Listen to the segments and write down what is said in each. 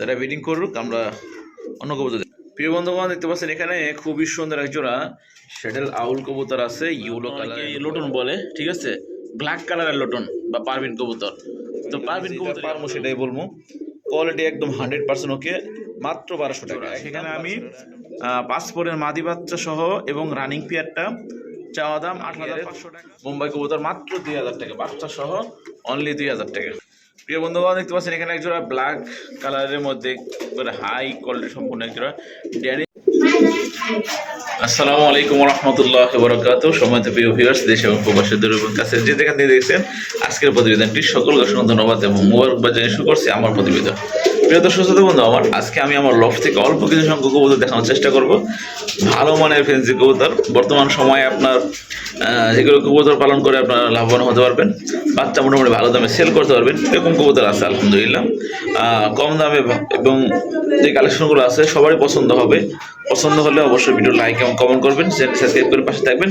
যারা ব্রিডিং করুক আমরা অন্য কবুতর প্রিয় বন্ধুগণ দেখতে পাচ্ছেন এখানে খুবই সুন্দর এক জোড়া সেটেল আউল কবুতর আছে ইউলো কালার লোটন বলে ঠিক আছে? ব্ল্যাক কালারের লোটন বা পারবিন কবুতর। তো পারবিন কবুতর পারব সেটাই বলব। কোয়ালিটি একদম হান্ড্রেড পার্সেন্ট ওকে মাত্র বারোশো টাকা। সেখানে আমি পাসপোর্টের মাদি বাচ্চা সহ এবং রানিং পিয়ারটা চাওয়া দাম আট হাজার পাঁচশো টাকা। মুম্বাই কবুতর মাত্র দুই হাজার টাকা বাচ্চা সহ অনলি দুই হাজার টাকা। প্রিয় বন্ধুগণ, দেখতে পাচ্ছেন এখানে একজোড়া ব্ল্যাক কালারের মধ্যে হাই কোয়ালিটি সম্পূর্ণ একজোড়া ড্যানি আসসালামু আলাইকুম রহমতুল্লাহ বরকাত সময় প্রিয় ভিউয়ার্স দেশ এবং প্রবাসী দূর এবং কাছে যে যেখান থেকে দেখছেন, আজকের প্রতিবেদনটি সকল অসংখ্য ধন্যবাদ এবং মোবারকবাদ জানিয়ে শুরু করছি আমার প্রতিবেদন। প্রিয় দর্শক, শ্রোতা বন্ধু, আমার আজকে আমি আমার লফ থেকে অল্প কিছু সংখ্যক কবুতর দেখানোর চেষ্টা করব। ভালো মানের ফেন্সি কবুতর। বর্তমান সময়ে আপনার যেগুলো কবুতর পালন করে আপনারা লাভবান হতে পারবেন। বাচ্চা মোটামুটি ভালো দামে সেল করতে পারবেন। এরকম কবুতর আছে, আলহামদুলিল্লাহ। কম দামে এবং যে কালেকশনগুলো আছে, সবারই পছন্দ হবে। পছন্দ হলে অবশ্যই ভিডিও লাইক এবং কমেন্ট করবেন। সাবস্ক্রাইব করে পাশে থাকবেন।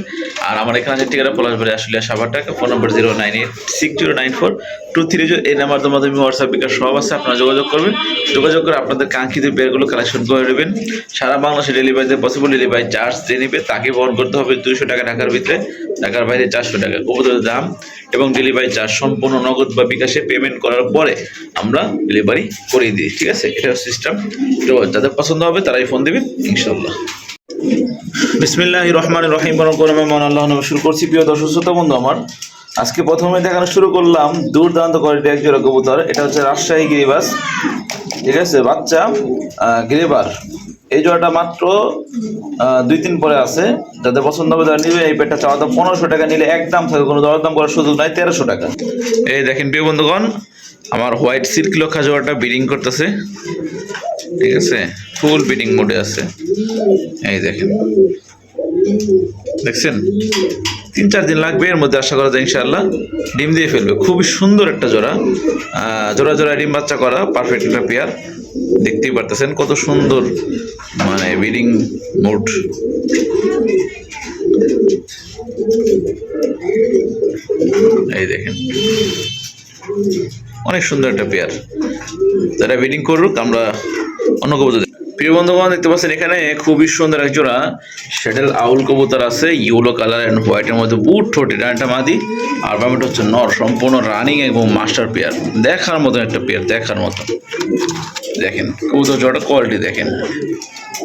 আর আমার এখানে আছে ঠিকানা পলাশবাড়ি আসলে সাবার টাকা phone number zero nine eight six zero nine four two three zero এই নাম্বার মাধ্যমে হোয়াটসঅ্যাপ বিকাশ সব আছে, আপনারা যোগাযোগ করবেন। যোগাযোগ করে আপনাদের কাঙ্ক্ষিত বেরগুলো কালেকশন করে নেবেন। সারা বাংলাদেশে ডেলিভারিতে পসিবল ডেলিভারি চার্জ দিয়ে নেবে, তাকে বহন করতে হবে দুইশো টাকা ঢাকার ভিতরে, ঢাকার বাইরে চারশো টাকা কবুতরের দাম এবং ডেলিভারি চার্জ সম্পূর্ণ নগদ বা বিকাশে পেমেন্ট করার পরে আমরা ডেলিভারি করিয়ে দিই, ঠিক আছে? এটা সিস্টেম তো যাদের পছন্দ হবে তারাই ফোন দেবেন ইনশাল্লাহ বিসমিল্লাহ রহমান রহিম। বরং করে আমি মন আল্লাহ শুরু করছি। প্রিয় দর্শক, শ্রোতা বন্ধু আমার আজকে প্রথমে দেখানো শুরু করলাম দুর্দান্ত কোয়ালিটি এক জোড়া কবুতর। এটা হচ্ছে রাজশাহী গিরিবাস। ঠিক আছে, বাচ্চা গিরিবার। এই জোড়াটা মাত্র দুই তিন পরে আছে। যাদের পছন্দ হবে তারা নিবে। এই পেটটা চাওয়া দাম পনেরোশো টাকা, নিলে একদম থাকে, কোনো দরদাম করার সুযোগ নাই, তেরোশো টাকা। এই দেখেন প্রিয় বন্ধুগণ, আমার হোয়াইট সিল্ক লক্ষা জোড়াটা বিডিং করতেছে। ঠিক আছে ফুল বিডিং মোডে আছে। এই দেখেন। দেখছেন? তিন চার দিন লাগবে, এর মধ্যে আশা করা যায় ইনশাআল্লাহ ডিম দিয়ে ফেলবে। খুবই সুন্দর একটা জোড়া। জোড়া জোড়া ডিম বাচ্চা করা পারফেক্ট একটা পেয়ার দেখতেই পারতেছেন কত সুন্দর মানে বিডিং মোড এই দেখেন। অনেক সুন্দর একটা পেয়ার যারা বিডিং করুক, আমরা অন্য কবুতর। প্রিয় বন্ধুগণ, দেখতে পাচ্ছেন এখানে খুবই সুন্দর এক জোড়া সেটেল আউল কবুতর আছে ইউলো কালার অ্যান্ড হোয়াইটের মধ্যে বুট, ঠোঁট একটা মাদি, আর বামেটা হচ্ছে নর, সম্পূর্ণ রানিং এবং মাস্টার পেয়ার দেখার মতন একটা পেয়ার দেখার মতন। দেখেন, কবুতর জোড়াটা কোয়ালিটি দেখেন।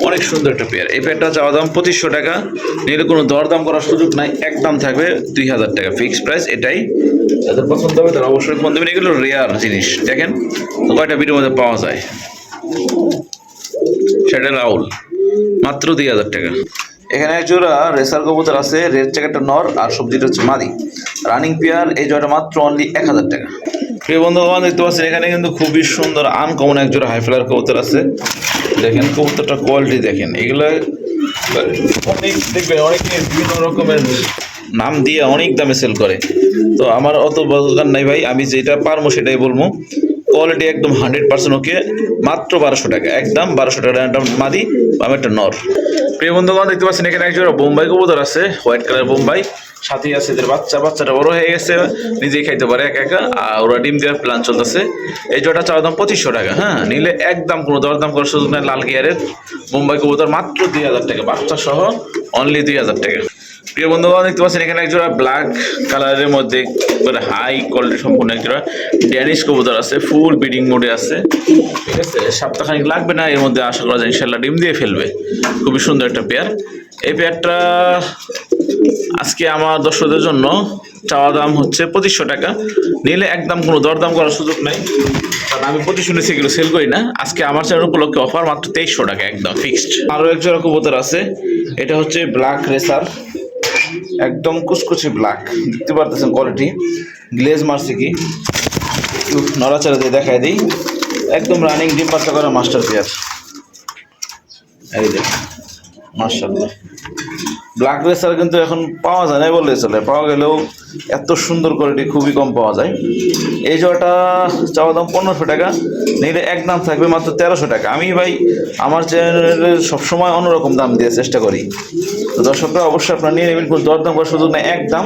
অনেক সুন্দর একটা পেয়ার এই পেয়ারটা চাওয়া দাম পঁচিশশো টাকা। নিলে কোনো দরদাম করার সুযোগ নাই, একদম থাকবে দুই হাজার টাকা। ফিক্সড প্রাইস এটাই। যাদের পছন্দ হবে তারা অবশ্যই ফোন দেবেন। এগুলো রেয়ার জিনিস। দেখেন, কয়টা ভিডিওর মধ্যে পাওয়া যায়। সেটা রাউল মাত্র দুই হাজার টাকা। এখানে এক জোড়া রেসার কবুতর আছে রেড জ্যাকেটটা নর আর সবজিটা হচ্ছে মাদি। রানিং পেয়ার এই জোড়াটা মাত্র অনলি এক হাজার টাকা। প্রিয় বন্ধুগণ দেখতে পাচ্ছেন এখানে কিন্তু খুবই সুন্দর আনকমন এক জোড়া হাই ফ্লার কবুতর আছে। দেখেন কবুতরটা কোয়ালিটি দেখেন এগুলো অনেক দেখবেন অনেকে বিভিন্ন রকমের নাম দিয়ে অনেক দামে সেল করে। তো আমার অত দরকার নাই ভাই আমি যেটা পারব সেটাই বলব। কোয়ালিটি একদম হান্ড্রেড পার্সেন্ট ওকে মাত্র বারোশো টাকা। একদম বারোশো টাকা মাদি আমি একটা নর। প্রিয় বন্ধুগণ, দেখতে পাচ্ছেন এখানে একজন বোম্বাই কবুতর আছে, হোয়াইট কালার বোম্বাই। সাথে আছে এদের বাচ্চা, বাচ্চাটা বড় হয়ে গেছে, নিজেই খাইতে পারে একা একা। আর ওরা ডিম দেওয়ার প্ল্যান চলতেছে। এই জোটা চাওয়া দাম পঁচিশশো টাকা হ্যাঁ? নিলে একদম কোনো দরদাম করার সুযোগ নেই, লাল গিয়ারের বোম্বাই কবুতর মাত্র দুই হাজার টাকা, বাচ্চা সহ অনলি দুই হাজার টাকা। প্রিয় বন্ধুগণ, দেখতে পাচ্ছেন এখানে একজোড়া ব্ল্যাক কালারের মধ্যে একবারে হাই কোয়ালিটি সম্পূর্ণ একজোড়া ড্যানিশ কবুতর আছে ফুল বিডিং মোডে আছে। ঠিক আছে, সপ্তাহখানিক লাগবে না, এর মধ্যে আশা করা যায় ইনশাল্লাহ ডিম দিয়ে ফেলবে। খুবই সুন্দর একটা পেয়ার এই পেয়ারটা আজকে আমার দর্শকদের জন্য চাওয়া দাম হচ্ছে পঁচিশশো টাকা। নিলে একদম কোনো দরদাম করার সুযোগ নাই। কারণ আমি প্রতি শুনেছি, এগুলো সেল করি না। আজকে আমার চ্যানেল উপলক্ষে অফার মাত্র তেইশশো টাকা, একদম ফিক্সড আরও এক জোড়া কবুতর আছে। এটা হচ্ছে ব্ল্যাক রেসার একদম কুচকুচি ব্ল্যাক দেখতে পারতেছেন কোয়ালিটি গ্লেজ মারছে কি? নড়াচড়া দিয়ে দেখাই দিই। একদম রানিং ডিম করা মাস্টার পেয়ার এই দেখ মার্শাল্লাহ ব্ল্যাক রেসার কিন্তু এখন পাওয়া যায় না বললে চলে। পাওয়া গেলেও এত সুন্দর কোয়ালিটি খুবই কম পাওয়া যায়। এই জোড়াটা চাওয়া দাম পনেরোশো টাকা, নিলে এক দাম থাকবে মাত্র তেরোশো টাকা। আমি ভাই, আমার চ্যানেলে সবসময় অন্যরকম দাম দিয়ে চেষ্টা করি। তো দর্শকরা অবশ্যই আপনারা নিয়ে নেবেন দরদাম করার সুযোগ নেই একদম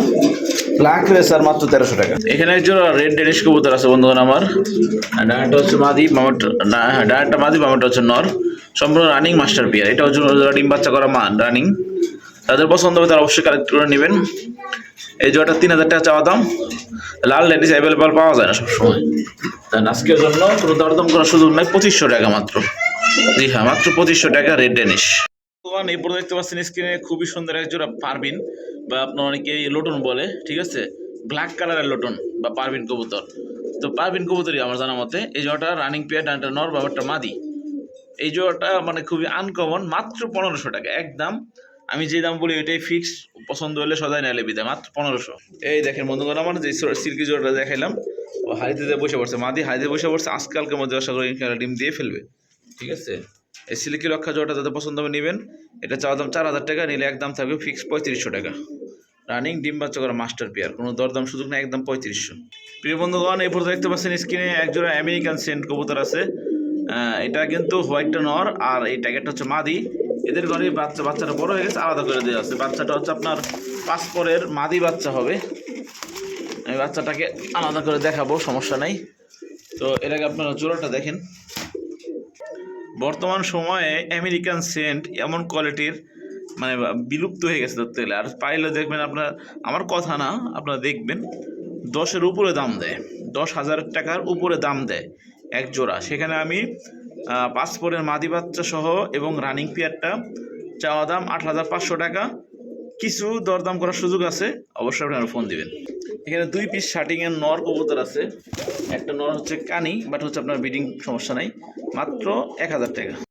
ব্ল্যাক রেসার মাত্র তেরোশো টাকা। এখানে একজন রেড ডেনিশ কবুতর আছে বন্ধুগণ আমার। ডায়ারটা হচ্ছে মাদি বামাটা ডায়ারটা মাদি বামাটা হচ্ছে নর। সম্পূর্ণ রানিং মাস্টার পিয়ার এটা হচ্ছে ডিম বাচ্চা করা মা রানিং তাদের পছন্দ হবে তারা অবশ্যই কালেক্ট করে নেবেন। এই জোয়াটা তিন হাজার টাকা চাওয়া দাম। লাল লেডিস অ্যাভেলেবল পাওয়া যায় না সবসময়। তাই আজকের জন্য কোনো দরদাম করার সুযোগ নাই, পঁচিশশো টাকা মাত্র। জি হ্যাঁ মাত্র পঁচিশশো টাকা রেড ডেনিশ। ভগবান এই দেখতে পাচ্ছেন স্ক্রিনে খুবই সুন্দর এক জোড়া পারবিন বা আপনার অনেকে লোটন বলে, ঠিক আছে? ব্ল্যাক কালারের লোটন, বা পারবিন কবুতর। তো পারবিন কবুতরই আমার জানা মতে, এই জোড়াটা রানিং পেয়ার ডানটা নর বাবারটা মাদি। এই জোড়াটা মানে খুবই আনকমন মাত্র পনেরোশো টাকা, একদম আমি যে দাম বলি এটাই ফিক্স পছন্দ হলে সদাই নাইলে বিদায় মাত্র পনেরোশো। এই দেখেন বন্ধুগণ, আমার যে সিল্কি জোড়াটা দেখাইলাম, ও হাড়িতে বসে পড়ছে, মাদি হাড়িতে বসে পড়ছে আজকালকের মধ্যে আশা করি ডিম দিয়ে ফেলবে। ঠিক আছে? এই সিল্কি রক্ষা জোড়াটা যাতে পছন্দ হবে নেবেন, এটা চার দাম চার হাজার টাকা, নিলে একদম থাকবে ফিক্স পঁয়ত্রিশশো টাকা। রানিং ডিম বাচ্চা করা মাস্টার পেয়ার কোনো দরদাম সুযোগ নেই, একদম পঁয়ত্রিশশো। প্রিয় বন্ধুগণ, এই পর্যন্ত দেখতে পাচ্ছেন স্ক্রিনে একজোড়া আমেরিকান সেন্ট কবুতর আছে। এটা কিন্তু হোয়াইটটা নর, আর এই ট্যাগেটটা হচ্ছে মাদি। এদের ঘরে বাচ্চা বাচ্চাটা বড় হয়ে গেছে, আলাদা করে দেওয়া আছে। বাচ্চাটা হচ্ছে আপনার পাসপোর্টের মাদি বাচ্চা হবে। আমি বাচ্চাটাকে আলাদা করে দেখাবো, সমস্যা নাই। তো এর আগে আপনারা জোড়াটা দেখেন। বর্তমান সময়ে আমেরিকান সেন্ট এমন কোয়ালিটির মানে বিলুপ্ত হয়ে গেছে ধরতে গেলে আর পাইলে দেখবেন আপনার, আমার কথা না, আপনারা দেখবেন, দশের উপরে দাম দেয়। দশ হাজার টাকার উপরে দাম দেয় এক জোড়া। সেখানে আমি পাসপোর্টের মাদি বাচ্চা সহ এবং রানিং পেয়ারটা চাওয়া দাম আট হাজার পাঁচশো টাকা। কিছু দরদাম করার সুযোগ আছে, অবশ্যই আপনারা ফোন দিবেন। এখানে দুই পিস শার্টিংয়ের নর কবুতর আছে। একটা নর হচ্ছে কানি, বাট হচ্ছে আপনার বিডিং সমস্যা নাই। মাত্র এক হাজার টাকা।